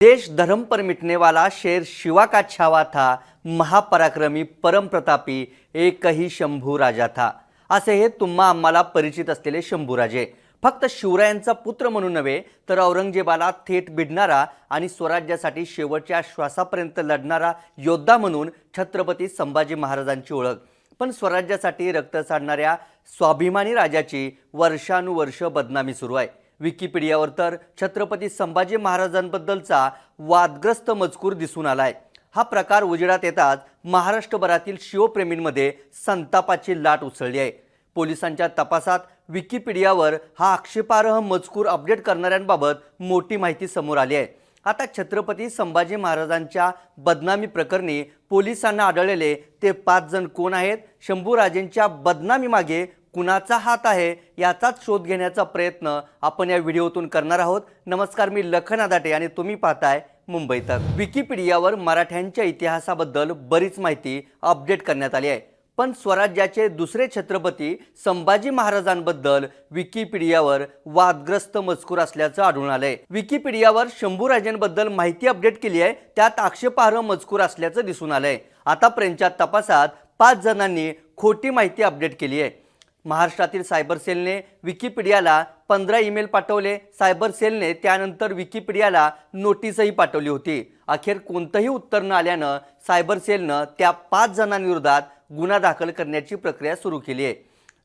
देश धर्म पर मिटने वाला शेर शिवा का छावा था महापराक्रमी परमप्रतापी एकही शंभू राजा था. असे हे तुम्हा आम्हाला परिचित असलेले शंभूराजे. फक्त शिवरायांचा पुत्र म्हणून नव्हे तर औरंगजेबाला थेट भिडणारा आणि स्वराज्यासाठी शेवटच्या श्वासापर्यंत लढणारा योद्धा म्हणून छत्रपती संभाजी महाराजांची ओळख. पण स्वराज्यासाठी रक्त साडणाऱ्या स्वाभिमानी राजाची वर्षानुवर्ष बदनामी सुरू आहे. विकिपीडियावर तर छत्रपती संभाजी महाराजांबद्दलचा वादग्रस्त मजकूर दिसून आलाय. हा प्रकार उजेडात येताच महाराष्ट्रभरातील शिवप्रेमींमध्ये संतापाची लाट उसळली आहे. पोलिसांच्या तपासात विकिपीडियावर हा आक्षेपार्ह मजकूर अपडेट करणाऱ्यांबाबत मोठी माहिती समोर आली आहे. आता छत्रपती संभाजी महाराजांच्या बदनामी प्रकरणी पोलिसांना आढळलेले ते पाच जण कोण आहेत? शंभूराजेंच्या बदनामीमागे कुणाचा हात आहे याचाच शोध घेण्याचा प्रयत्न आपण या व्हिडिओतून करणार आहोत. नमस्कार मी लखन आदाटे आणि तुम्ही पाहताय मुंबई तक. विकिपीडियावर मराठ्यांच्या इतिहासाबद्दल बरीच माहिती अपडेट करण्यात आली आहे. पण स्वराज्याचे दुसरे छत्रपती संभाजी महाराजांबद्दल विकिपीडियावर वादग्रस्त मजकूर असल्याचं आढळून आलंय. विकिपीडियावर शंभूराजांबद्दल माहिती अपडेट केली आहे. त्यात आक्षेपार्ह मजकूर असल्याचं दिसून आलंय. आतापर्यंतच्या तपासात पाच जणांनी खोटी माहिती अपडेट केली आहे. महाराष्ट्रातील सायबर सेलने विकिपीडियाला पंधरा ईमेल पाठवले. सायबर सेलने त्यानंतर विकिपीडियाला नोटीसही पाठवली होती. अखेर कोणतंही उत्तर न आल्यानं सायबर सेलनं त्या पाच जणांविरोधात गुन्हा दाखल करण्याची प्रक्रिया सुरू केली आहे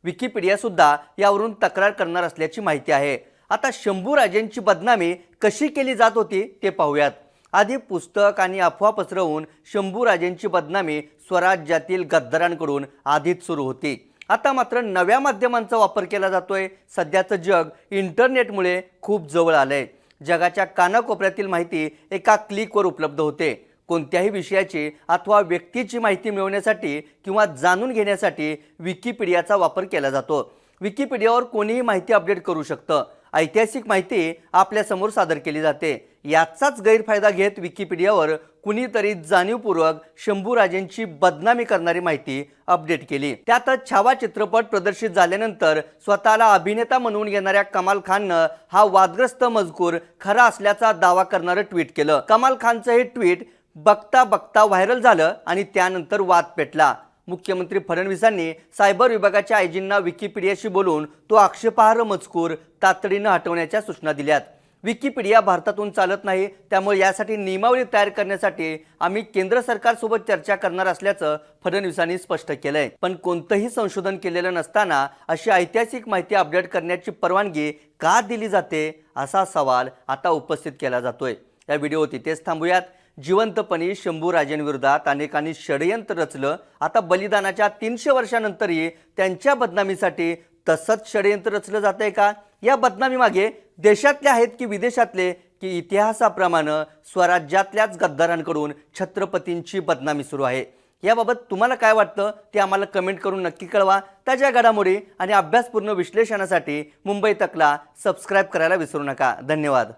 विकिपीडियासुद्धा यावरून तक्रार करणार असल्याची माहिती आहे. आता शंभूराजेंची बदनामी कशी केली जात होती ते पाहूयात. आधी पुस्तक आणि अफवा पसरवून शंभूराजेंची बदनामी स्वराज्यातील गद्दारांकडून आधीच सुरू होती. आता मात्र नव्या माध्यमांचा वापर केला जातोय. सध्याचं जग इंटरनेटमुळे खूप जवळ आलंय. जगाच्या कानाकोपऱ्यातील माहिती एका क्लिकवर उपलब्ध होते. कोणत्याही विषयाची अथवा व्यक्तीची माहिती मिळवण्यासाठी किंवा जाणून घेण्यासाठी विकिपीडियाचा वापर केला जातो. विकिपीडियावर कोणीही माहिती अपडेट करू शकतं. ऐतिहासिक माहिती आपल्यासमोर सादर केली जाते. याचाच गैरफायदा घेत विकिपीडियावर कुणीतरी जाणीवपूर्वक शंभूराजेंची बदनामी करणारी माहिती अपडेट केली. त्यातच छावा चित्रपट प्रदर्शित झाल्यानंतर स्वतःला अभिनेता म्हणून येणाऱ्या कमाल खाननं हा वादग्रस्त मजकूर खरा असल्याचा दावा करणारं ट्विट केलं. कमाल खानचं हे ट्विट बघता बघता व्हायरल झालं आणि त्यानंतर वाद पेटला. मुख्यमंत्री फडणवीसांनी सायबर विभागाच्या आयजींना विकिपीडियाशी बोलून तो आक्षेपार्ह मजकूर तातडीनं हटवण्याच्या सूचना दिल्यात. विकिपीडिया भारतातून चालत नाही त्यामुळे यासाठी नियमावली तयार करण्यासाठी आम्ही केंद्र सरकारसोबत चर्चा करणार असल्याचं फडणवीसांनी स्पष्ट केलंय. पण कोणतंही संशोधन केलेलं नसताना अशी ऐतिहासिक माहिती अपडेट करण्याची परवानगी का दिली जाते असा सवाल आता उपस्थित केला जातोय. या व्हिडिओ तिथेच थांबूयात. जिवंतपणी शंभूराजेंविरोधात अनेकांनी षडयंत्र रचलं. आता बलिदानाच्या तीनशे वर्षानंतरही त्यांच्या बदनामीसाठी तसंच षडयंत्र रचलं जात आहे का? या बदनामीमागे देशातले आहेत की विदेशातले? की इतिहासाप्रमाणे स्वराज्यातल्याच गद्दारांकडून छत्रपतींची बदनामी सुरू आहे. याबाबत तुम्हाला काय वाटतं? ते आम्हाला कमेंट करून नक्की कळवा. ताज्या घडामोडी आणि अभ्यासपूर्ण विश्लेषणासाठी मुंबई तकला सबस्क्राईब करायला विसरू नका. धन्यवाद.